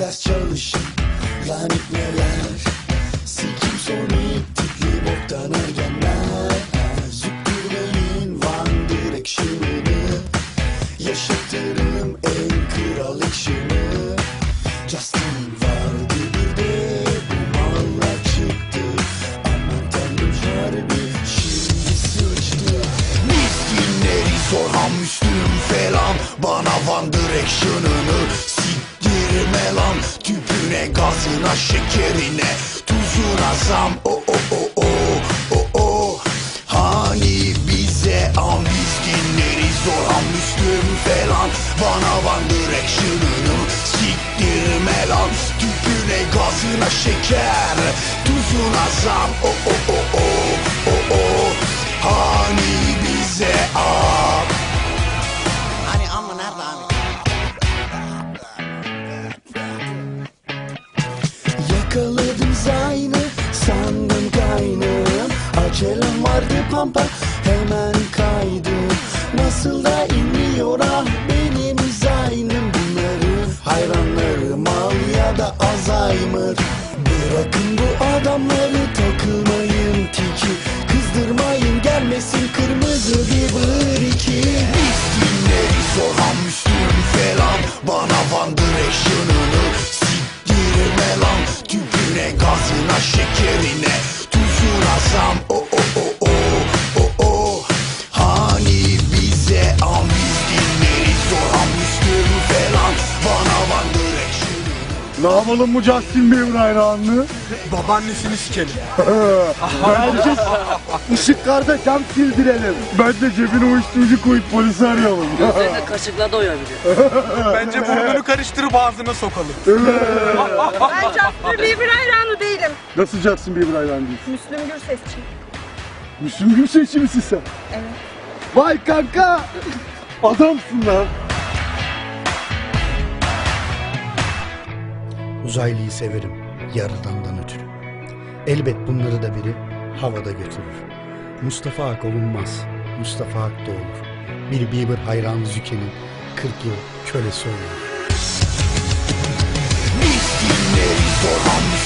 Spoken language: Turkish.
Ders çalışın. Lan neler? Sikim sonik tipli boktan ergenler. Züppürleyin Van Direction'ını Yaşatırım en kral action'ı Justin vardı bir de bu mallar çıktı. Aman tanrım harbi şimdi sıçtı. Miskinleri soran Müslüm falan. Bana Van Direction'ını Gazına şekerine Tuzuna zam. O o o o o o. Hani bize an miskinleri soran Müslüm falan Bana Van Direction'ını siktirme lan Tüpüne gazına şeker Tuzuna zam. O o o Yakaladım zaynı sandım kaynım Acelem vardı pampa hemen kaydım Nasıl da inmiyor ah Ne yapalım bu Justin Bieber hayranlığı? Babaannesini sikelim. Bence ışıklarda cam sildirelim. Bence cebine uyuşturucu koyup polisi arayalım. Gözlerine kaşıkla doyabilir. Bence burnunu karıştırıp ağzına sokalım. Ben Justin Bieber hayranı değilim. Nasıl Justin Bieber hayranı değilsin? Müslüm Gürsesçi. Müslüm Gürsesçi misin sen? Evet. Vay kanka! Adamsın lan. Uzaylıyı severim yarıdandan ötürü. Elbet bunları da biri havada götürür. Mustafa Ak olunmaz, Mustafa Ak da olur. Bir Bieber hayranı Züke'nin 40 yıl kölesi olur. Miskinleri soran